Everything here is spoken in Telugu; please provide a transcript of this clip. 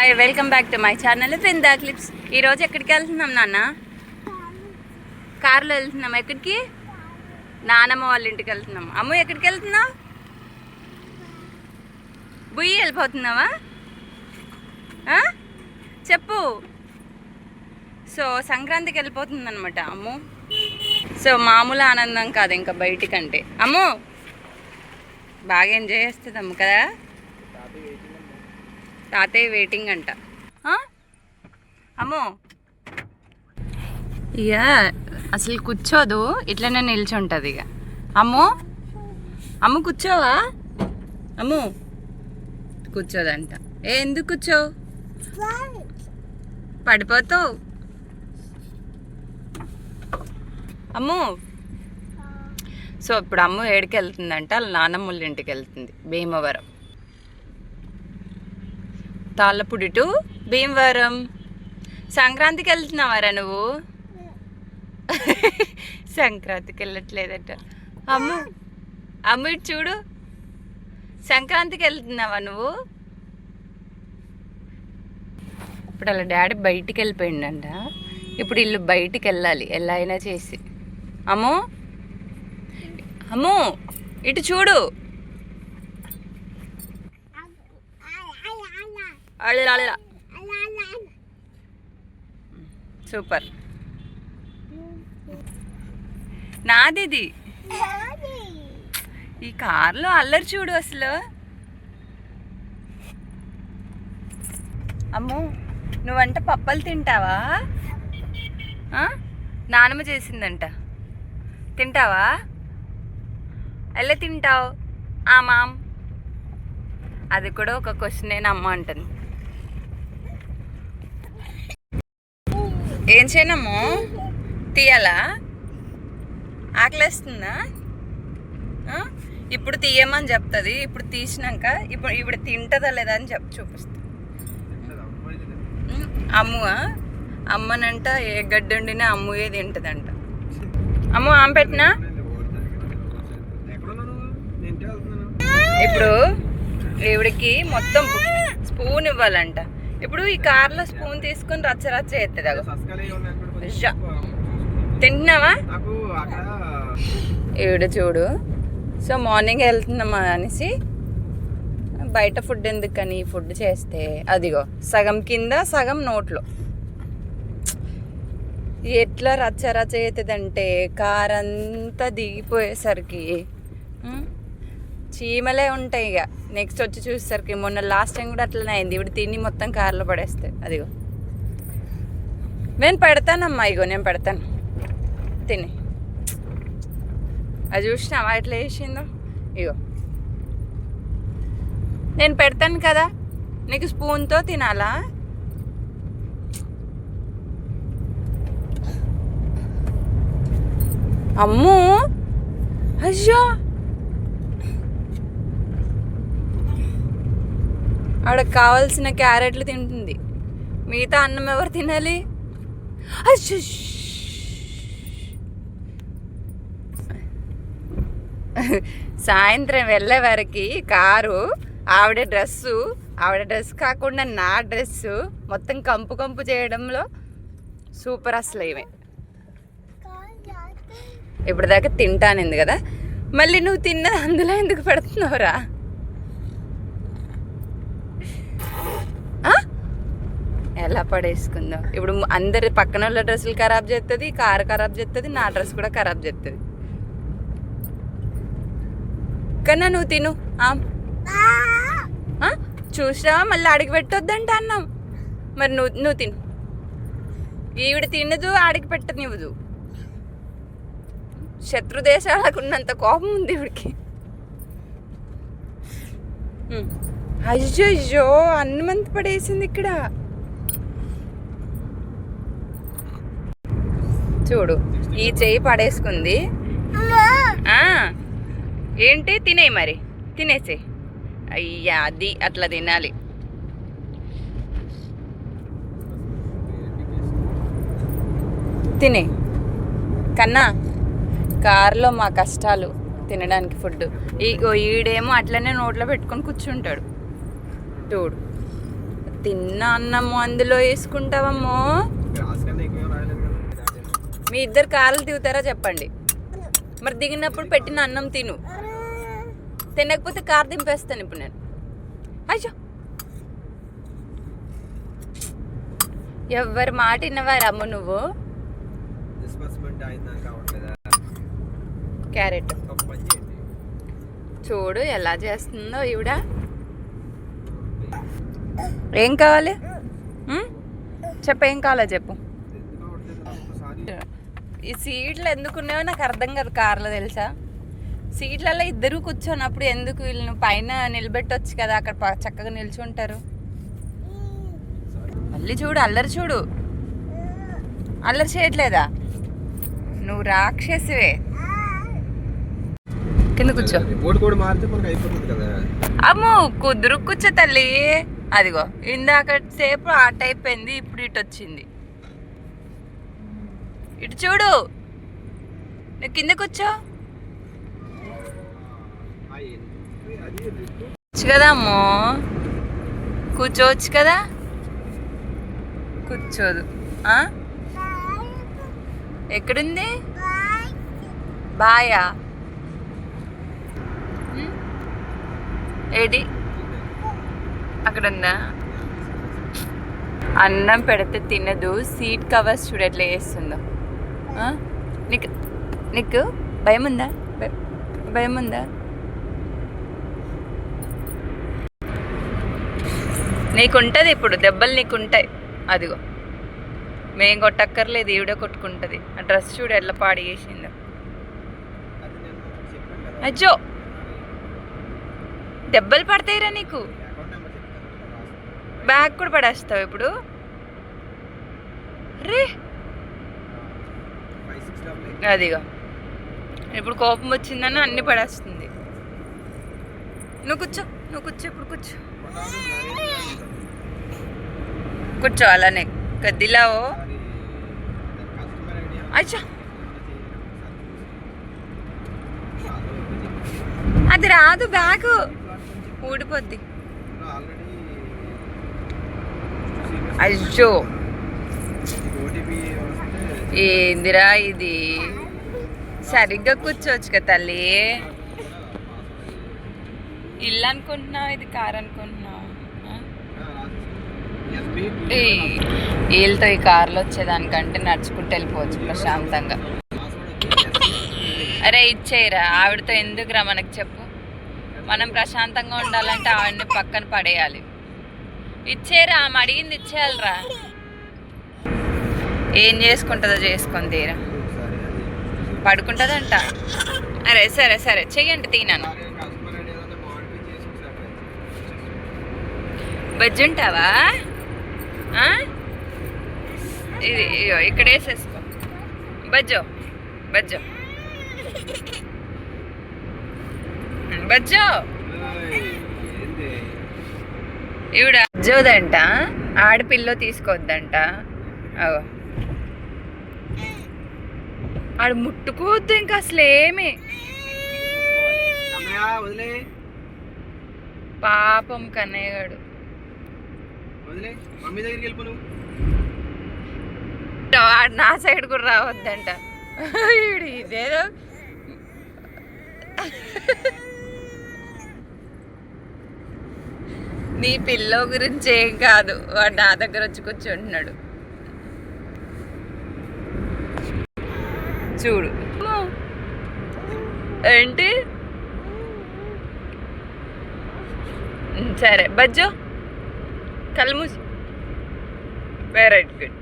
Hi welcome back to my channel Brinda clips. ఈరోజు ఎక్కడికి వెళ్తున్నాం నాన్న? కారులో వెళ్తున్నాం ఎక్కడికి? నానమ్మ వాళ్ళ ఇంటికి వెళ్తున్నాం. అమ్మ ఎక్కడికి వెళ్తున్నావు? బుయ్యి వెళ్ళిపోతున్నావా? చెప్పు. సో సంక్రాంతికి వెళ్ళిపోతుంది అనమాట అమ్ము. సో మామూలు ఆనందం కాదు ఇంకా బయటికంటే. అమ్ము బాగా ఎంజాయ్ చేస్తుంది అమ్ము కదా? తాతయ్య వెయిటింగ్ అంట? అమ్మో. ఇక అసలు కూర్చోదు ఇట్లనే నిల్చుంటుంది ఇక అమ్మో. అమ్మ కూర్చోవా? అమ్ము. కూర్చోదంట. ఏ ఎందుకు కూర్చోవు? పడిపోతావు. అమ్ము. సో ఇప్పుడు అమ్మ ఏడికి వెళ్తుందంట వాళ్ళ నాన్నమ్మ ఇంటికి వెళ్తుంది భీమవరం. తాళ్ళపూడి టు భీమవరం. సంక్రాంతికి వెళ్తున్నావారా నువ్వు? సంక్రాంతికి వెళ్ళట్లేదట. అమ్ము అమ్మ ఇటు చూడు. సంక్రాంతికి వెళ్తున్నావా నువ్వు? ఇప్పుడు అలా డాడీ బయటికి వెళ్ళిపోయిందంట ఇప్పుడు ఇల్లు బయటికి వెళ్ళాలి. ఎలా అయినా చేసి. అమ్మో అమ్మో ఇటు చూడు. అళ్ళ అళ్ళ సూపర్. నాదిది ఈ కార్లో అల్లరి చూడు అసలు. అమ్మో నువ్వంట పప్పలు తింటావా? నానమ్మ చేసిందంట. తింటావా? ఎలా తింటావు? ఆ మామ్. అది కూడా ఒక క్వశ్చన్ అమ్మ అంటుంది. ఏం చేయనమ్మో? తీయాలా? ఆకలేస్తుందా? ఇప్పుడు తీయమని చెప్తుంది ఇప్పుడు తీసినాక ఇప్పుడు ఇప్పుడు తింటుందా లేదా అని చెప్ చూపిస్తా. ఉమ్, అమ్మువా? అమ్మనంట ఏ గడ్డి వండినా అమ్ముయే తింటదంట. అమ్ము ఆమె పెట్టినా? ఇప్పుడు ఈవిడికి మొత్తం స్పూన్ ఇవ్వాలంట. ఇప్పుడు ఈ కార్లో స్పూన్ తీసుకొని రచ్చ రచ్చ ఉజ్జా. తింటున్నావా ఈవిడ చూడు. సో మార్నింగ్ వెళ్తున్నామా అనేసి బయట ఫుడ్ ఎందుకని ఫుడ్ చేస్తే అదిగో సగం కింద సగం నోట్లో. ఎట్లా రచ్చ రచ్చ అవుతుందంటే కార్ అంతా దిగిపోయేసరికి చీమలే ఉంటాయి ఇక. నెక్స్ట్ వచ్చి చూసేసరికి మొన్న లాస్ట్ టైం కూడా అట్లనే అయింది. ఇప్పుడు తిని మొత్తం కార్లో పడేస్తే. అదిగో. నేను పెడతానమ్మా ఇగో నేను పెడతాను. తిని. అది చూసినావా ఎట్లా వేసిందో ఇగో. నేను పెడతాను కదా. నీకు స్పూన్తో తినాలా? అమ్ము! అయ్యో! ఆవిడకి కావాల్సిన క్యారెట్లు తింటుంది. మిగతా అన్నం ఎవరు తినాలి? సాయంత్రం వెళ్ళే వరకు కారు ఆవిడ డ్రెస్సు ఆవిడ డ్రెస్ కాకుండా నా డ్రెస్సు మొత్తం కంపు కంపు చేయడంలో సూపర్ అసలు ఇవే ఇప్పుడు దాకా తింటానింది కదా. మళ్ళీ నువ్వు తిన్న అందులో ఎందుకు పెడుతున్నావురా ఆ? ఎలా పడేసుకుందో. ఇప్పుడు అందరి పక్కన వాళ్ళ డ్రెస్సులు ఖరాబ్ చేస్తుంది కారు ఖరాబ్ చేస్తుంది నా డ్రెస్ కూడా ఖరాబ్ చేస్తుంది కన్నా నువ్వు తిను. ఆ? చూసావా మళ్ళీ అడిగి పెట్టొద్దంట అన్నాం. మరి నువ్వు నువ్వు తిను. ఈవిడ తినదు అడిగి పెట్టనివ్వదు. శత్రు దేశాలకు ఉన్నంత కోపం ఉంది ఈవిడికి. అయ్యో అయ్యో అన్నమంత పడేసింది ఇక్కడ? చూడు ఈ చెయ్యి పడేసుకుంది. ఏంటి? తినేయి మరి. తినేసే. అయ్యా అది అట్లా తినాలి. తినే. కన్నా కారులో మా కష్టాలు తినడానికి ఫుడ్ ఇగో ఈడేమో అట్లనే నోట్లో పెట్టుకొని కూర్చుంటాడు. చూడు. తిన్న అన్నము అందులో వేసుకుంటావమ్మో గ్రాస్ కన్నా ఎక్కువ రాయలేదు కదా మీ ఇద్దరు కారులు దిగుతారా చెప్పండి. మరి దిగినప్పుడు పెట్టిన అన్నం తిను. తినకపోతే కారు దింపేస్తాను ఇప్పుడు నేను. అయ్యో. ఎవ్వరి మాట విన్నవారు అమ్మ నువ్వు క్యారెట్. చూడు ఎలా చేస్తుందో ఈవిడ. ఏం కావాలి? చెప్పు ఏం కావాలో చెప్పు ఎందుకు కావట్లేదు నాకు ఒకసారి ఈ సీట్లు ఎందుకున్నాయో నాకు అర్థం కాదు కార్లో తెలుసా? సీట్లలో ఇద్దరు కూర్చోనప్పుడు ఎందుకు వీళ్ళని పైన నిలబెట్టొచ్చు కదా అక్కడ చక్కగా నిల్చుంటారు. మళ్ళీ చూడు అల్లరి చూడు. అల్లరి చేయట్లేదా? నువ్వు రాక్షసివే. కింద కూర్చో. అమ్మో కుదురు కూర్చో తల్లి. అదిగో ఇందాక సేపు అటు అయిపోయింది ఇప్పుడు ఇటు వచ్చింది ఇటు చూడు. నువ్వు కింద కూర్చో. కదా అమ్మో. కూర్చోవచ్చు కదా. కూర్చోదు. ఎక్కడుంది? బాయా. ఏది? అక్కడ ఉందా అన్నం పెడితే తినదు. సీట్ కవర్స్ చూడట్లే వేస్తుందో నీకు నీకు భయం ఉందా భయం ఉందా నీకుంటుంది ఇప్పుడు దెబ్బలు నీకుంటాయి. అదిగో. మేం కొట్టక్కర్లేదు ఈవిడే కొట్టుకుంటుంది. ఆ డ్రెస్ చూడు ఎట్లా పాడి చేసిందో. అజ్జో! దెబ్బలు పడతాయిరా నీకు? బ్యాగ్ కూడా పడేస్తావు ఇప్పుడు? రే! అదిగా. ఇప్పుడు కోపం వచ్చిందని అన్ని పడేస్తుంది. నువ్వు కూర్చో నువ్వు కూర్చో ఇప్పుడు కూర్చో. కూర్చో అలానే. కదిలావో అచ్చా. అది రాదు బ్యాగ్. ఊడిపోద్ది. అయ్యో. ఏందిరా ఇది? సరిగ్గా కూర్చోవచ్చు కదా తల్లి. ఇల్లు అనుకుంటున్నావు? ఇది కార్ అనుకుంటున్నావు? వీళ్ళతో ఈ కార్లో వచ్చేదానికంటే నడుచుకుంటూ వెళ్ళిపోవచ్చు ప్రశాంతంగా. అరే ఇచ్చేయరా. ఆవిడతో ఎందుకురా మనకు చెప్పు? మనం ప్రశాంతంగా ఉండాలంటే ఆవిడని పక్కన పడేయాలి. ఇచ్చేరా ఆమె అడిగింది ఇచ్చేయాలిరా. ఏం చేసుకుంటుందో చేసుకొని తీరా. పడుకుంటుందంట. అరే సరే సరే చెయ్యండి తినను. కస్టమర్ ఉంటావా? బజ్జుంటావా ఇది ఇక్కడ వేసేసుకో. బజ్జో బజ్జో. బజ్జో. ఇవిడ బజ్జోదంట. ఆడపిల్ల తీసుకోవద్దంట అగో. ఆడు ముట్టుకోవద్దు ఇంకా అసలు ఏమి? పాపం కన్నయ్యగాడు వాడు నా సైడ్ కూడా రావద్దంట. ఈడు ఇదేదో. నీ పిల్ల గురించి ఏం కాదు. వాడు నా దగ్గర వచ్చి కూర్చుంటున్నాడు. చూడు. ఏంటి? సరే బజ్జో కళ్ళు వెరైట్ గుడ్